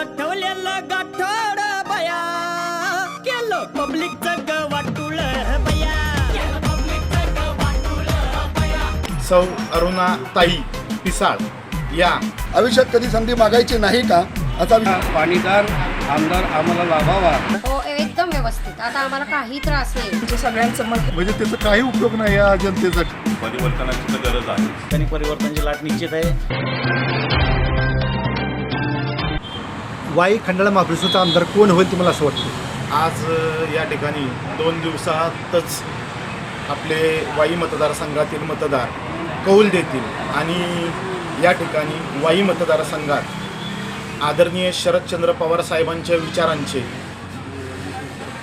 गाठोड बया. केलं पब्लिकचं वाटुळ बया. सौ अरुणा ताई पिसाळ या. आयुष्यात कधी संधी मागायची नाही का? असा पाणीदार आमदार आम्हाला लाभावा. हो एकदम व्यवस्थित. आता आम्हाला काही त्रास नाही. सगळ्यांचं मत म्हणजे त्याचा काही उपयोग नाही या जनतेसाठी परिवर्तनाची गरज आहे. त्यांनी परिवर्तनाची लाट निश्चित आहे. वाई खंडाळा महाबळेश्वरचा आमदार कोण होईल तुम्हाला असं वाटतं. आज अ, या ठिकाणी दोन दिवसातच आपले वाई मतदारसंघातील मतदार कौल देतील आणि या ठिकाणी वाई मतदारसंघात आदरणीय शरदचंद्र पवार साहेबांच्या विचारांचे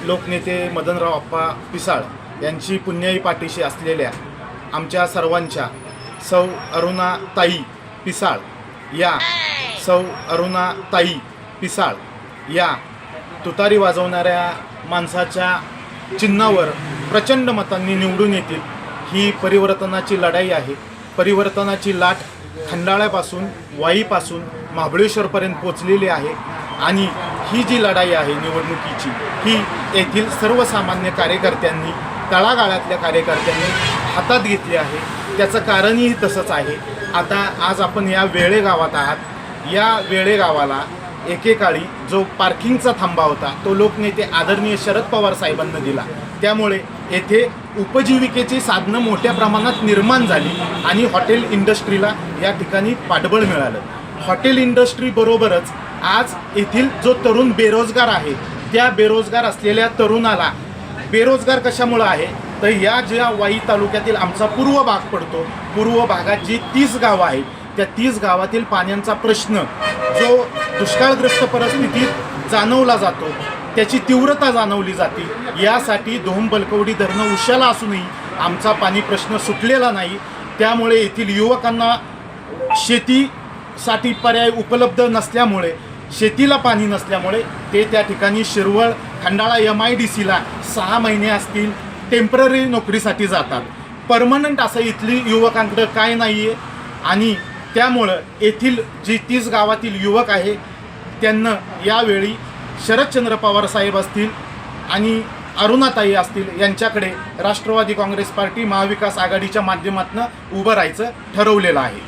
लोकनेते मदनराव अप्पा पिसाळ यांची पुण्याई पाठीशी असलेल्या आमच्या सर्वांच्या सौ अरुणा ताई पिसाळ या सौ अरुणा ताई पिसाळ या तुतारी वाजवणाऱ्या माणसाच्या चिन्हावर प्रचंड मतांनी निवडून येतील ही परिवर्तनाची लढाई आहे. परिवर्तनाची लाट खंडाळ्यापासून वाईपासून महाबळेश्वरपर्यंत पोचलेली आहे आणि ही जी लढाई आहे निवडणुकीची ही येथील सर्वसामान्य कार्यकर्त्यांनी तळागाळातल्या कार्यकर्त्यांनी हातात घेतली आहे. त्याचं कारणही तसंच आहे. आता आज आपण या वेळेगावात आहात. या वेळेगावाला एकेकाळी जो पार्किंगचा थांबा होता तो लोकनेते आदरणीय शरद पवार साहेबांना दिला. त्यामुळे येथे उपजीविकेची साधनं मोठ्या प्रमाणात निर्माण झाली आणि हॉटेल इंडस्ट्रीला या ठिकाणी पाठबळ मिळालं. हॉटेल इंडस्ट्रीबरोबरच आज येथील जो तरुण बेरोजगार आहे त्या बेरोजगार असलेल्या तरुणाला बेरोजगार कशामुळं आहे? तर या ज्या वाई तालुक्यातील आमचा पूर्व भाग पडतो पूर्व भागात जी तीस गावं आहेत त्या तीस गावातील पाण्याचा प्रश्न जो दुष्काळग्रस्त परिस्थितीत जाणवला जातो त्याची तीव्रता जाणवली जाते. यासाठी दोन बलकवडी धरणं उशाला असूनही आमचा पाणी प्रश्न सुटलेला नाही. त्यामुळे येथील युवकांना शेतीसाठी पर्याय उपलब्ध नसल्यामुळे शेतीला पाणी नसल्यामुळे ते त्या ठिकाणी Shirwal Khandala M I D सीला सहा महिने असतील टेंपररी नोकरीसाठी जातात. परमनंट असं इथली युवकांकडं काय नाही आहे आणि त्यामुळं येथील जी तीस गावातील युवक आहे त्यांना यावेळी शरदचंद्र पवार साहेब असतील आणि अरुणाताई असतील यांच्याकडे राष्ट्रवादी काँग्रेस पार्टी महाविकास आघाडीच्या माध्यमातून उभं राहायचं ठरवलेलं आहे.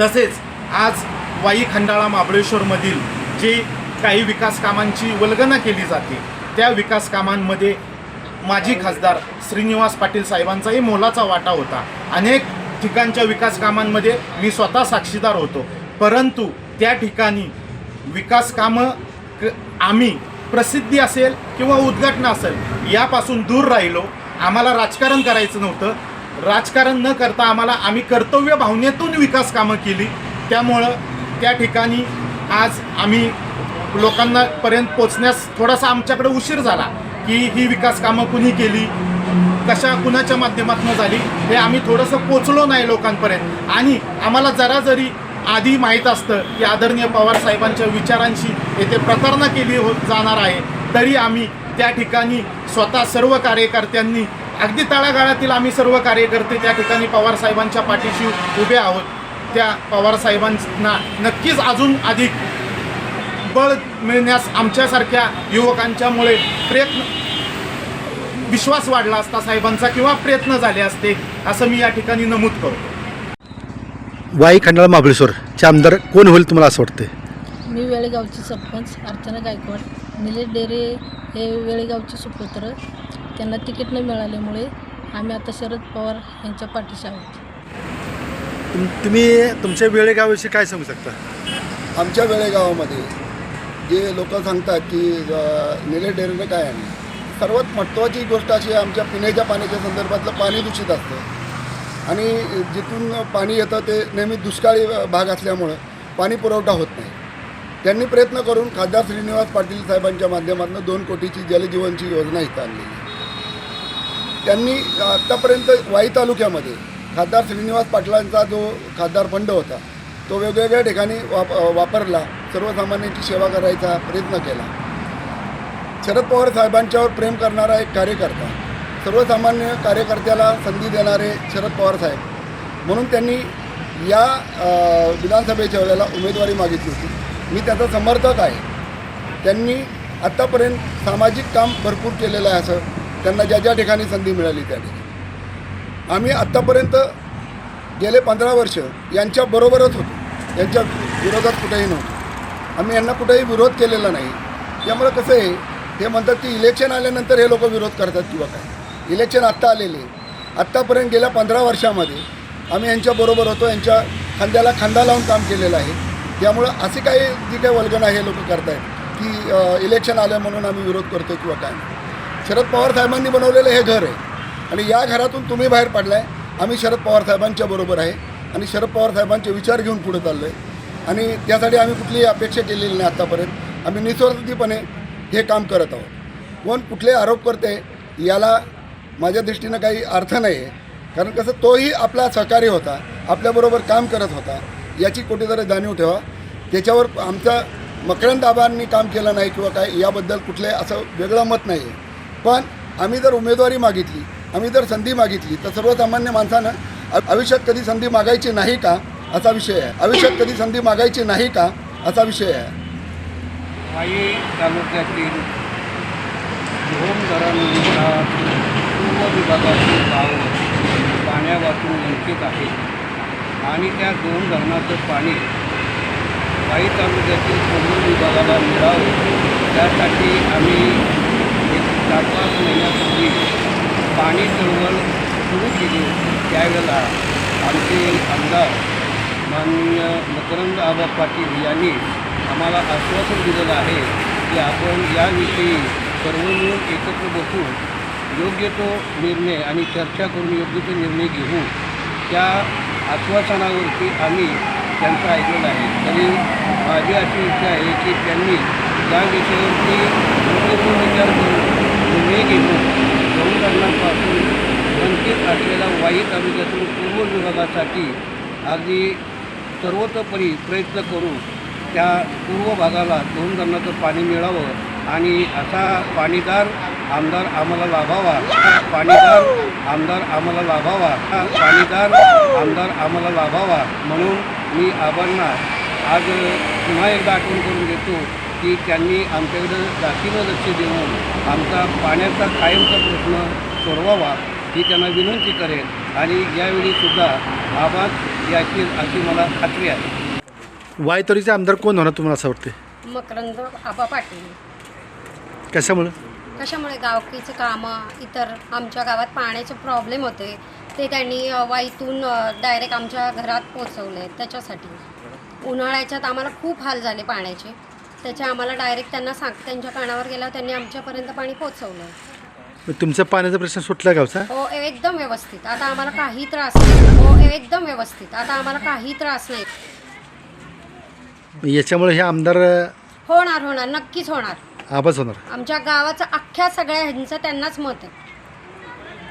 तसेच आज वाई खंडाळा महाबळेश्वरमधील जे काही विकास कामांची वल्गना केली जाते त्या विकास कामांमध्ये माजी खासदार श्रीनिवास पाटील साहेबांचाही मोलाचा वाटा होता. अनेक ठिकाणच्या विकास कामांमध्ये मी स्वतः साक्षीदार होतो. परंतु त्या ठिकाणी विकास कामं आम्ही प्रसिद्धी असेल किंवा उद्घाटन असेल यापासून दूर राहिलो. आम्हाला राजकारण करायचं नव्हतं. राजकारण न करता आम्हाला आम्ही कर्तव्य भावनेतून विकास कामं केली. त्यामुळं त्या ठिकाणी आज आम्ही लोकांना पर्यंत पोचण्यास थोडासा आमच्याकडे उशीर झाला की ही विकास कामं कुणी केली? कशा कुणाच्या माध्यमातून झाली हे आम्ही थोडंसं पोचलो नाही लोकांपर्यंत. आणि आम्हाला जरा जरी आधी माहीत असतं की आदरणीय पवार साहेबांच्या विचारांशी येथे प्रतारणा केली हो जाणार आहे तरी आम्ही त्या ठिकाणी स्वतः सर्व कार्यकर्त्यांनी अगदी तळागाळातील आम्ही सर्व कार्यकर्ते त्या ठिकाणी पवार साहेबांच्या पाठीशी उभे आहोत. त्या पवार साहेबांना नक्कीच अजून अधिक बळ मिळण्यास आमच्यासारख्या युवकांच्यामुळे प्रयत्न विश्वास वाढला असता साहेबांचा किंवा प्रयत्न झाले असते असं मी या ठिकाणी नमूद करतो. वाई खंडाळा महाबळेश्वरचे आमदार कोण होईल तुम्हाला असं वाटतं मी वेळेगावची सरपंच अर्चना गायकवाड. निलेश डेरे हे वेळेगावचे सुपुत्र. त्यांना तिकीट न मिळाल्यामुळे आम्ही आता शरद पवार यांच्या पाठीशी आहोत. तुम तुम्ही तुमच्या वेळेगावाविषयी काय सांगू शकता? आमच्या वेळेगावामध्ये जे लोक सांगतात की निलेश डेअरीनं काय आहे? सर्वात महत्त्वाची गोष्ट अशी आहे आमच्या पिण्याच्या पाण्याच्या संदर्भातलं पाणी दूषित असतं. आणि जिथून पाणी येतं ते नेहमी दुष्काळी भाग असल्यामुळं पाणी पुरवठा होत नाही. त्यांनी प्रयत्न करून खासदार श्रीनिवास पाटील साहेबांच्या माध्यमातून दोन कोटीची जलजीवनची योजना इथं आणलेली त्यांनी आत्तापर्यंत वाई तालुक्यामध्ये खासदार श्रीनिवास पाटलांचा जो खासदार फंड होता तो वेगवेगळ्या ठिकाणी वाप वापरला सर्वसामान्यांची सेवा करायचा प्रयत्न केला. शरद पवार साहेबांच्यावर प्रेम करणारा एक कार्यकर्ता सर्वसामान्य कार्यकर्त्याला संधी देणारे शरद पवार साहेब. म्हणून त्यांनी या विधानसभेच्या वेळेला उमेदवारी मागितली होती. मी त्याचा समर्थक आहे. त्यांनी आत्तापर्यंत सामाजिक काम भरपूर केलेलं आहे असं त्यांना ज्या ज्या ठिकाणी संधी मिळाली त्या ठिकाणी. आम्ही आत्तापर्यंत गेले पंधरा वर्ष यांच्याबरोबरच होतो. यांच्या विरोधात कुठेही नव्हतो. आम्ही यांना कुठेही विरोध केलेला नाही. त्यामुळं कसं आहे हे म्हणतात की इलेक्शन आल्यानंतर हे लोक विरोध करतात किंवा काय? इलेक्शन आत्ता आलेले. आत्तापर्यंत गेल्या पंधरा वर्षामध्ये आम्ही यांच्याबरोबर होतो यांच्या खांद्याला खांदा लावून काम केलेलं आहे. त्यामुळं असे काही जी काही आहे हे लोक करतायत की इलेक्शन आलं म्हणून आम्ही विरोध करतो किंवा काय शरद पवार साहेबांनी बनवलेलं हे घर आहे. आणि या घरातून तुम्ही बाहेर पडलाय आम्ही शरद पवार साहेबांच्या बरोबर आहे. आणि शरद पवार साहेबांचे विचार घेऊन पुढे चाललो आहे आणि त्यासाठी आम्ही कुठलीही अपेक्षा केलेली नाही आत्तापर्यंत. आम्ही निस्वार्थीपणे हे काम करत आहोत. कोण कुठले आरोप करते याला माझ्या दृष्टीनं काही अर्थ नाही आहे कारण कसं तोही आपला सहकारी होता आपल्याबरोबर काम करत होता. याची कुठेतरी जाणीव ठेवा. त्याच्यावर आमचा मकरंदाबांनी काम केलं नाही किंवा काय याबद्दल कुठले असं वेगळं मत नाही आहे पण आम्ही जर उमेदवारी मागितली आम्ही जर संधी मागितली तर सर्वसामान्य माणसानं आयुष्यात कधी संधी मागायची नाही का असा विषय आहे. आयुष्यात कधी संधी मागायची नाही का असा विषय आहे. वाई तालुक्यातील धोम धरणा पूर्व विभागातील गावं पाण्यापासून वंचित आहे. आणि त्या दोन धरणाचं पाणी वाई तालुक्यातील पूर्व विभागाला मिळावं त्यासाठी आम्ही एक चार पाच महिन्यापूर्वी पाणी चळवळ सुरू केली. त्यावेळेला आमचे आमदार माननीय मकरंद आबा पाटील यांनी आम्हाला आश्वासन दिलेलं आहे की आपण याविषयी सर्व मिळून एकत्र बसून योग्य तो निर्णय आणि चर्चा करून योग्य तो निर्णय घेऊ. त्या आश्वासनावरती आम्ही त्यांचं ऐकलेलं आहे. तरी माझी अशी इच्छा आहे की त्यांनी त्या विषयावरती योग्य तो विचार करून निर्णय घेऊन दोन धरणांपासून वंचित असलेल्या वाई तालुक्यातून पूर्व विभागासाठी अगदी सर्वतोपरी प्रयत्न करू त्या पूर्व भागाला दोन धरणाचं पाणी मिळावं आणि असा पाणीदार आमदार आम्हाला लाभावा. पाणीदार आमदार आम्हाला लाभावा. पाणीदार आमदार आम्हाला लाभावा. म्हणून मी आबांना आज पुन्हा एकदा आठवण करून देतो की त्यांनी आमच्याकडे जातीनं लक्ष देऊन आमचा पाण्याचा कायमचा प्रश्न सोडवावा ही त्यांना विनंती करेल आणि यावेळीसुद्धा आवाज याची अशी मला खात्री आहे. वाई तरीचे आमदार कोण होणार तुम्हाला असं वाटते मकरंद आबा पाटील. कशामुळं? कशामुळे गावकीचं कामं इतर आमच्या गावात पाण्याचे प्रॉब्लेम होते ते त्यांनी अ, वाईतून डायरेक्ट आमच्या घरात पोचवले त्याच्यासाठी. उन्हाळ्याच्यात आम्हाला खूप हाल झाले पाण्याचे. त्याचे आम्हाला डायरेक्ट त्यांना सांग त्यांच्या कानावर गेल्यावर त्यांनी आमच्यापर्यंत पाणी पोचवलं मग तुमचा पाण्याचा प्रश्न सुटला गावचा हो एकदम व्यवस्थित. आता आम्हाला काही त्रास नाही. हो एकदम व्यवस्थित. आता आम्हाला काही त्रास नाही. याच्यामुळे हे आमदार होणार होणार. नक्कीच होणार. आबाच होणार. आमच्या गावाचं अख्ख्या सगळ्या ह्यांचं त्यांनाच मत आहे.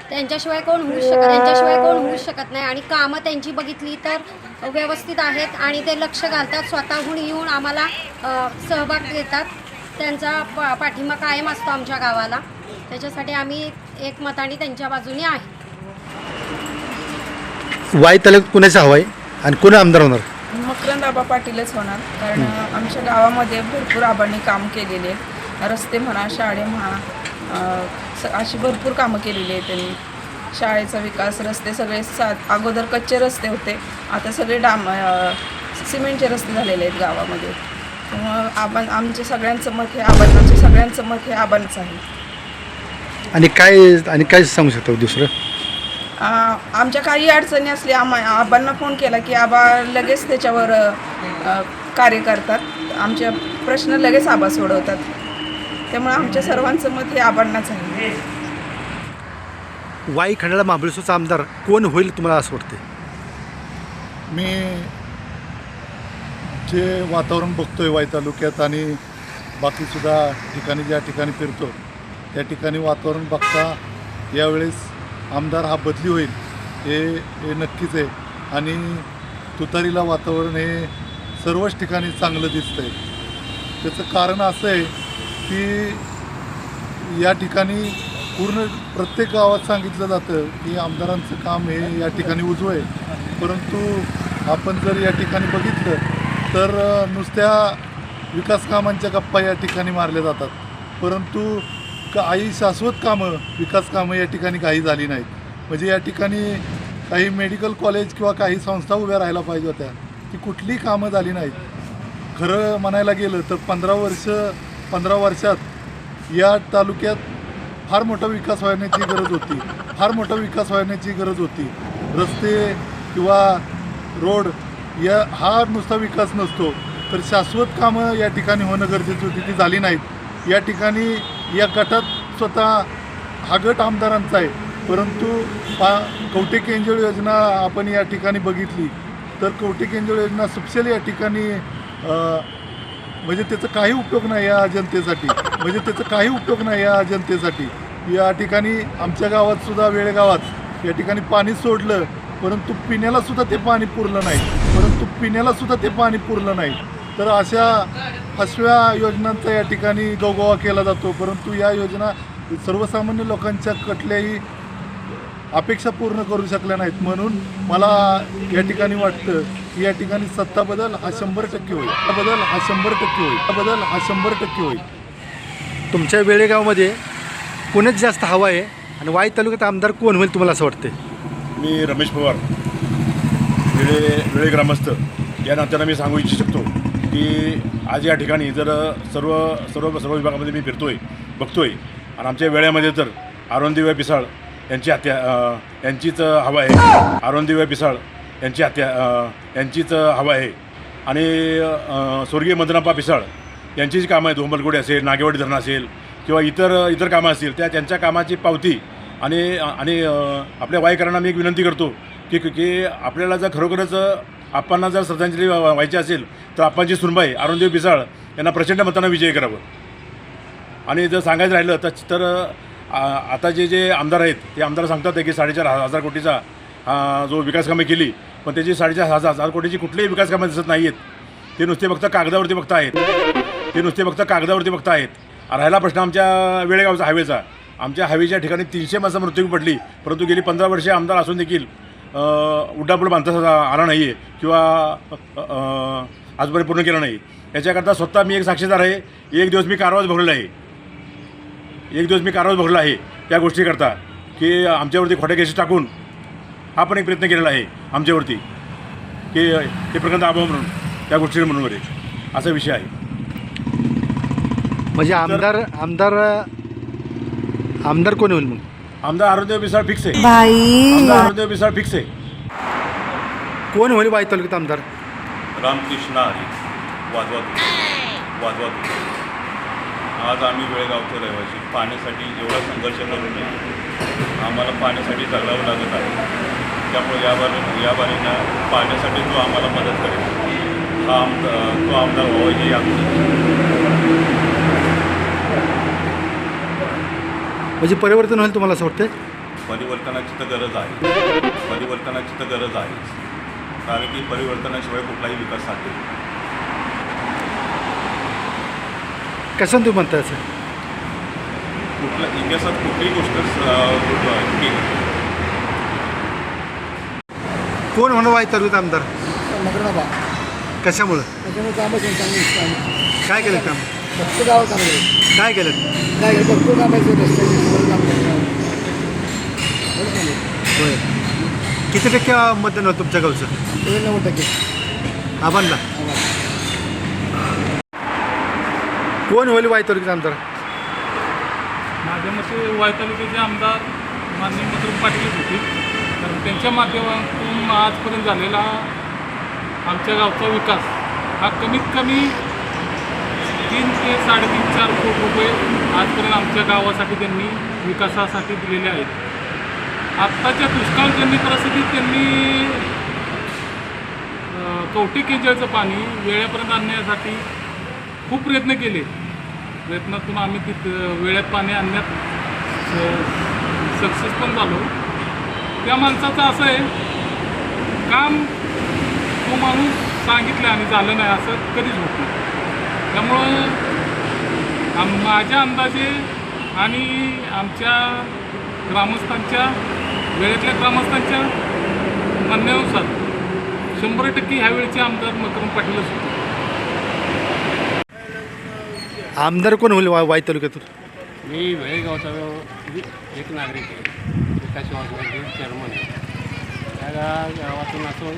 त्यांच्याशिवाय कोण होऊ शकत त्यांच्याशिवाय कोण होऊ शकत नाही. आणि कामं त्यांची बघितली तर व्यवस्थित आहेत आणि ते लक्ष घालतात. स्वतःहून येऊन आम्हाला अ, सहभाग देतात. त्यांचा पा पाठिंबा कायम असतो आमच्या गावाला. त्याच्यासाठी आम्ही एक मताने त्यांच्या बाजूने आहे. वाई तालुक्यात कुणाचं हवं आहे आणि कोण आमदार होणार? मकरंद आबा पाटीलच होणार. कारण आमच्या गावामध्ये भरपूर आबांनी काम केलेले आहेत. रस्ते म्हणा शाळे म्हणा स- अशी भरपूर कामं केलेली आहेत त्यांनी. शाळेचा विकास रस्ते सगळे सा अगोदर कच्चे रस्ते होते. आता सगळे डाम अ, सिमेंटचे रस्ते झालेले आहेत गावामध्ये. त्यामुळं आबां आमच्या सगळ्यांचं मत हे आबांचं सगळ्यांचं मत हे आबांचं आहे. आणि काय आणि काय सांगू शकता दुसरं? आ, आमच्या काही अडचणी असल्या आम्हा आबांना फोन केला की आबा लगेच त्याच्यावर कार्य करतात. आमचे प्रश्न लगेच आबा सोडवतात. त्यामुळे आमच्या सर्वांचं मत हे आबांनाच आहे. वाई खंडाळा महाबळेश्वरचा आमदार कोण होईल तुम्हाला असं वाटते मी जे वातावरण बघतोय वाई तालुक्यात आणि बाकीसुद्धा ठिकाणी ज्या ठिकाणी फिरतो त्या ठिकाणी वातावरण बघता यावेळेस आमदार हा बदली होईल हे हे नक्कीच आहे. आणि तुतारीला वातावरण हे सर्वच ठिकाणी चांगलं दिसतंय. त्याचं कारण असं आहे की या ठिकाणी पूर्ण प्रत्येक गावात सांगितलं जातं की आमदारांचं काम हे या ठिकाणी उजवं आहे. परंतु आपण जर या ठिकाणी बघितलं तर नुसत्या विकास कामांच्या गप्पा या ठिकाणी मारल्या जातात. परंतु काही शाश्वत कामं विकास कामं या ठिकाणी काही झाली नाहीत. म्हणजे या ठिकाणी काही मेडिकल कॉलेज किंवा काही संस्था उभ्या राहायला पाहिजे होत्या. ती कुठली कामं झाली नाहीत. खरं म्हणायला गेलं तर पंधरा वर्ष पंधरा वर्षात या तालुक्यात फार मोठा विकास व्हायण्याची गरज होती. फार मोठा विकास व्हायण्याची गरज होती. रस्ते किंवा रोड या हा नुसता विकास नसतो. तर शाश्वत कामं या ठिकाणी होणं गरजेची होती. ती झाली नाहीत. या ठिकाणी या गटात स्वतः हा गट आमदारांचा आहे. परंतु पा कवटे केंजळ योजना आपण या ठिकाणी बघितली. तर कवटे केंजळ योजना स्पेशल या ठिकाणी म्हणजे त्याचा काही उपयोग नाही या जनतेसाठी. म्हणजे त्याचा काही उपयोग नाही या जनतेसाठी. या ठिकाणी आमच्या गावात सुद्धा वेळेगावात या ठिकाणी पाणी सोडलं. परंतु पिण्याला सुद्धा ते पाणी पुरलं नाही. परंतु पिण्याला सुद्धा ते पाणी पुरलं नाही. तर अशा फसव्या योजनांचा या ठिकाणी गवगवा केला जातो. परंतु या योजना सर्वसामान्य लोकांच्या कुठल्याही अपेक्षा पूर्ण करू शकल्या नाहीत. म्हणून मला या ठिकाणी वाटतं की या ठिकाणी सत्ता बदल हा शंभर टक्के होईल. हा बदल हा शंभर टक्के होईल. बदल हा शंभर टक्के होईल. तुमच्या वेळेगावमध्ये कोणच जास्त हवा आहे आणि वाई तालुक्यात आमदार कोण होईल तुम्हाला असं वाटते मी रमेश पवार. वेळे वेळे ग्रामस्थ या नात्यानं मी सांगू इच्छू शकतो की आज या ठिकाणी जर सर्व सर्व सर्व विभागामध्ये मी फिरतो आहे बघतो आहे आणि आमच्या वेळेमध्ये तर आरोंदिव्या पिसाळ यांची हत्या यांचीच हवा आहे. आरोंदिव्या पिसाळ यांची हत्या यांचीच हवा आहे. आणि स्वर्गीय मदनाप्पा पिसाळ यांची जी कामं आहेत. उंबलकोडी असेल नागेवाडी धरण असेल किंवा इतर इतर कामं असतील त्या त्यांच्या कामाची पावती आणि आणि आपल्या वाईकरांना मी एक विनंती करतो की की आपल्याला जर खरोखरच आपणना जर श्रद्धांजली व्हायची असेल तर आपणची सुनबाई अरुणदेव पिसाळ यांना प्रचंड मतानं विजय करावं. आणि जर सांगायचं राहिलं तर तर आ, आता जे जे आमदार आहेत ते आमदार सांगतात की साडेचार हजार कोटीचा जो विकास कामे केली पण त्याची साडेचार हजार हजार कोटीची कुठलीही विकास कामं दिसत नाही आहेत ते नुसते फक्त कागदावरती फक्त आहेत. ते नुसते फक्त कागदावरती फक्त आहेत. राहिला प्रश्न आमच्या वेळेगावचा हायवेचा. आमच्या हायवेच्या ठिकाणी तीनशे माणसं मृत्यू पडली परंतु गेली पंधरा वर्षे आमदार असून देखील अ, उड्डापूल बांधता आला नाही आहे किंवा आजपर्यंत पूर्ण केलं नाही. याच्याकरता स्वतः मी एक साक्षीदार आहे. एक दिवस मी कारवाज भरलेला आहे. एक दिवस मी कारवाज भरला आहे त्या गोष्टीकरता की आमच्यावरती खोट्या केसेस टाकून हा पण एक प्रयत्न केलेला आहे आमच्यावरती की ते प्रकरण दाबव म्हणून त्या गोष्टी म्हणून वगैरे असा विषय आहे. म्हणजे आमदार आमदार आमदार कोण होईल मग? आमदार आरोग्य बिसाळ फिक्स. आहे आमदार आरोग्य बिसाळ फिक्स. आहे कोण होईल वाई तालुक्यात आमदार? रामकृष्ण हरी वाजवात वाजवात आज आम्ही वेळगावचे रहिवासी पाण्यासाठी एवढा संघर्ष करून आम्हाला पाण्यासाठी जगावं लागत आहे. त्यामुळे या बारी या बारीनं पाण्यासाठी जो आम्हाला मदत करेल. हा आमदार तो आमदार व्हावा हे आमचं म्हणजे परिवर्तन होईल तुम्हाला असं वाटतं परिवर्तनाची तर गरज आहे. परिवर्तनाची तर गरज आहेच कारण की परिवर्तनाशिवाय कुठलाही विकास साध्य नाही. कसं तुम्ही म्हणता असं? कुठल्या इतिहासात कुठलीही गोष्ट अं, केली कोण होणार वाई तालुक्यात आमदार? कशामुळं? त्याच्यामुळे कामं चांगली काय केलं काम? फक्त गाव चांगले काय केलं? भरपूर काम आहे रस्त्याची काम होय. किती टक्के मतदान होतं तुमच्या गावचं? नव्वद टक्के. आबांना? कोण होईल वाई तालुक्यात आमदार? माझ्या मते वाय तालुक्याचे आमदार माननीय मधुर पाटीलच होते. कारण त्यांच्या माध्यमातून आजपर्यंत झालेला आमच्या गावचा विकास हा कमीत कमी तीन ते साडेतीन चार कोटी रुपये आजपर्यंत आमच्या गावासाठी त्यांनी विकासासाठी दिलेले आहेत. आत्ताच्या दुष्काळजन्य परिस्थितीत त्यांनी कवटी कवटे केंजळचं पाणी वेळेपर्यंत आणण्यासाठी खूप प्रयत्न केले. प्रयत्नातून आम्ही तिथं वेळेत पाणी आणण्यात सक्सेस पण झालो. त्या माणसाचं असं आहे काम तो माणूस सांगितलं आणि झालं नाही असं कधीच होत नाही. त्यामुळं आम माझ्या अंदाजे आणि आमच्या ग्रामस्थांच्या वेळेतल्या ग्रामस्थांच्या म्हणण्यानुसार शंभर टक्के ह्यावेळेचे आमदार मकरम पाटीलच होते आमदार कोण होईल वा वाई तालुक्यातून? मी वेळेगावचा एक नागरिक आहे. विकास चेअरमन आहे. त्या गावातून असं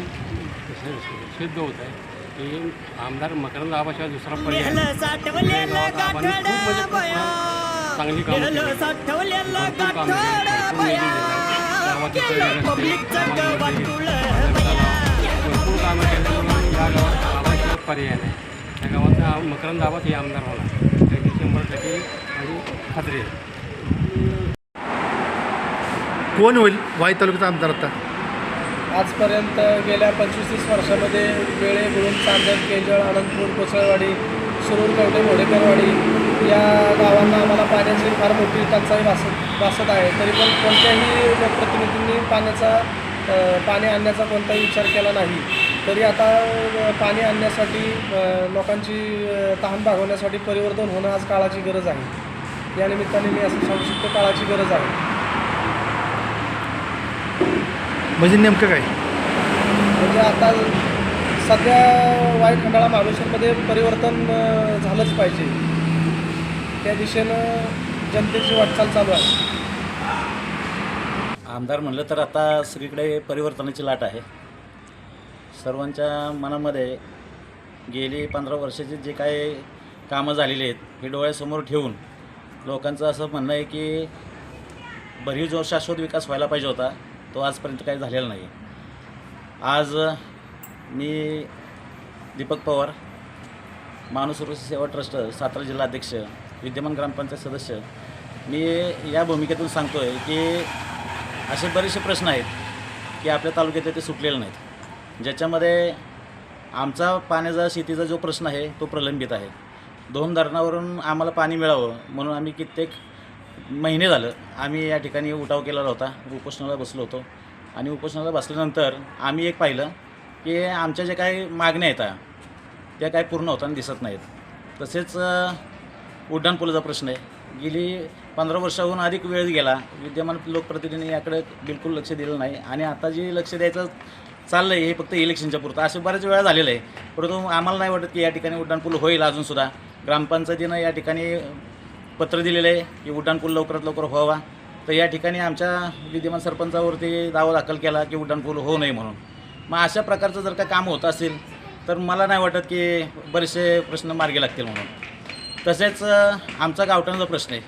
सिद्ध होत आहे. की आमदार मकरंद आबाशिवाय दुसरा पर्याय म्हणजे चांगली कामं पर्याय नाही त्या गावात आ- मकरंद आबाच हे आमदार होणार. त्याची शंभर टक्के माझी खात्री आहे. कोण होईल वाई तालुक्याचा आमदार आता? आजपर्यंत गेल्या पंचवीस तीस वर्षामध्ये वेळे गुळून चांदण केजळ आनंदपूर कोसळवाडी सुरूर कवटे घोडेकरवाडी या गावांना आम्हाला पाण्याची फार मोठी टंचाई भासत भासत आहे. तरी पण कोणत्याही लोकप्रतिनिधींनी पाण्याचा पाणी आणण्याचा कोणताही विचार केला नाही. तरी आता पाणी आणण्यासाठी लोकांची तहान भागवण्यासाठी परिवर्तन होणं आज काळाची गरज आहे. या निमित्ताने मी असं सांगू शकतो काळाची गरज आहे. म्हणजे नेमकं काय? म्हणजे आता सध्या वाई खंडाळा महाबळेश्वरमध्ये परिवर्तन झालंच पाहिजे. त्या दिशेनं जनतेची वाटचाल चालू आहे. आमदार म्हणलं तर आता सगळीकडे परिवर्तनाची लाट आहे. सर्वांच्या मनामध्ये गेली पंधरा वर्षाची जे काही कामं झालेली आहेत हे डोळ्यासमोर ठेवून लोकांचं असं म्हणणं आहे की भरीव जो शाश्वत विकास व्हायला पाहिजे होता. तो आजपर्यंत काही झालेला नाही. आज मी दीपक पवार माणूस सेवा ट्रस्ट सातारा जिल्हा अध्यक्ष विद्यमान ग्रामपंचायत सदस्य मी या भूमिकेतून सांगतो आहे की असे बरेचसे प्रश्न आहेत की आपल्या तालुक्यात ते सुटलेले नाहीत. ज्याच्यामध्ये आमचा पाण्याचा शेतीचा जो प्रश्न आहे तो प्रलंबित आहे. दोन धरणावरून आम्हाला पाणी मिळावं म्हणून आम्ही कित्येक महिने झालं. आम्ही या ठिकाणी उठाव केलेला होता. उपोषणाला बसलो होतो. आणि उपोषणाला बसल्यानंतर आम्ही एक पाहिलं की आमच्या ज्या काही मागण्या आहेत त्या काही पूर्ण होताना दिसत नाहीत. तसेच उड्डाणपुलाचा प्रश्न आहे. गेली पंधरा वर्षाहून अधिक वेळ गेला. विद्यमान लोकप्रतिनिधींनी याकडे बिलकुल लक्ष दिलं नाही. आणि आता जे लक्ष द्यायचं चाललं आहे हे फक्त इलेक्शनच्या पुरतं. असे बऱ्याच वेळा झालेलं आहे. परंतु आम्हाला नाही वाटत की या ठिकाणी उड्डाणपूल होईल अजूनसुद्धा ग्रामपंचायतीनं या ठिकाणी पत्र दिलेलं आहे की उड्डाणपूल लवकरात लवकर व्हावा. तर या ठिकाणी आमच्या विद्यमान सरपंचावरती दावा दाखल केला की उड्डाणपूल होऊ नये म्हणून. मग अशा प्रकारचं जर का काम होत असेल तर मला नाही वाटत की बरेचसे प्रश्न मार्गी लागतील म्हणून. तसेच आमचा गावठाणचा प्रश्न आहे.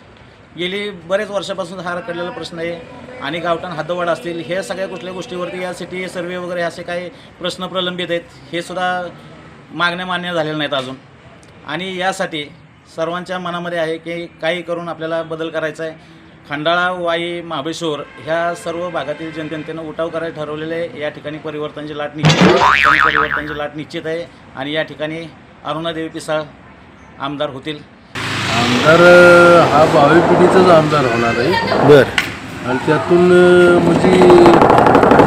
गेली बरेच वर्षापासून हा रखडलेला प्रश्न आहे आणि गावठाण हद्दवाढ असतील हे सगळ्या कुठल्या गोष्टीवरती या सिटी सर्वे वगैरे असे काही प्रश्न प्रलंबित आहेत हे सुद्धा मागण्या मान्य झालेल्या नाहीत अजून. आणि यासाठी सर्वांच्या मनामध्ये आहे की काही करून आपल्याला बदल करायचा आहे. खंडाळा वाई महाबळेश्वर ह्या सर्व भागातील जनतेनं उठाव करायला ठरवलेले आहे. या ठिकाणी परिवर्तनाची लाट निश्चित आहे. आणि परिवर्तनाची लाट निश्चित आहे. आणि या ठिकाणी अरुणादेवी पिसाळ आमदार होतील. आमदार हा भावी पिढीचाच आमदार होणार आहे. बर. आणि त्यातून म्हणजे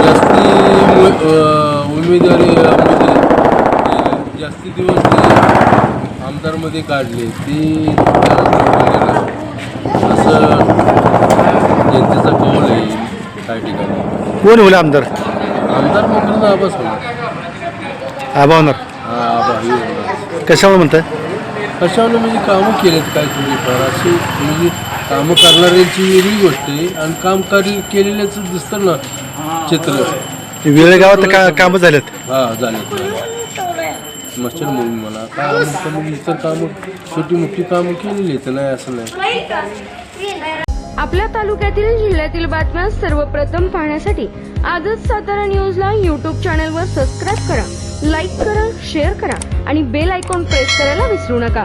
जास्ती उमे- अ, उमेदवारीमध्ये जे जास्ती दिवस आमदारमध्ये काढले ते. असं जनतेचा कौल आहे काही ठिकाणी. कोण होईल आमदार? आमदार आबाच होणार. आबा होणार होणार. कशामुळे म्हणताय? कशावर म्हणजे कामं केलेत काय थोडीफार अशी म्हणजे कामं करणाऱ्यांची वेगळी गोष्ट आहे आणि काम कर केलेल्याचं दिसतं ना चित्र. वेळेगावात का कामं झालेत? हा झाले मच्छर मूवी मला काय अमुक मग इतर कामं छोटी मोठी कामं केलेली तर नाही असं नाही. आपल्या तालुक्यातील जिल्ह्यातील बातम्या सर्वप्रथम पाहण्यासाठी आजच सातारा न्यूजला यूट्यूब चॅनलवर सबस्क्राईब करा लाईक करा शेअर करा आणि बेल आयकॉन प्रेस करायला विसरू नका.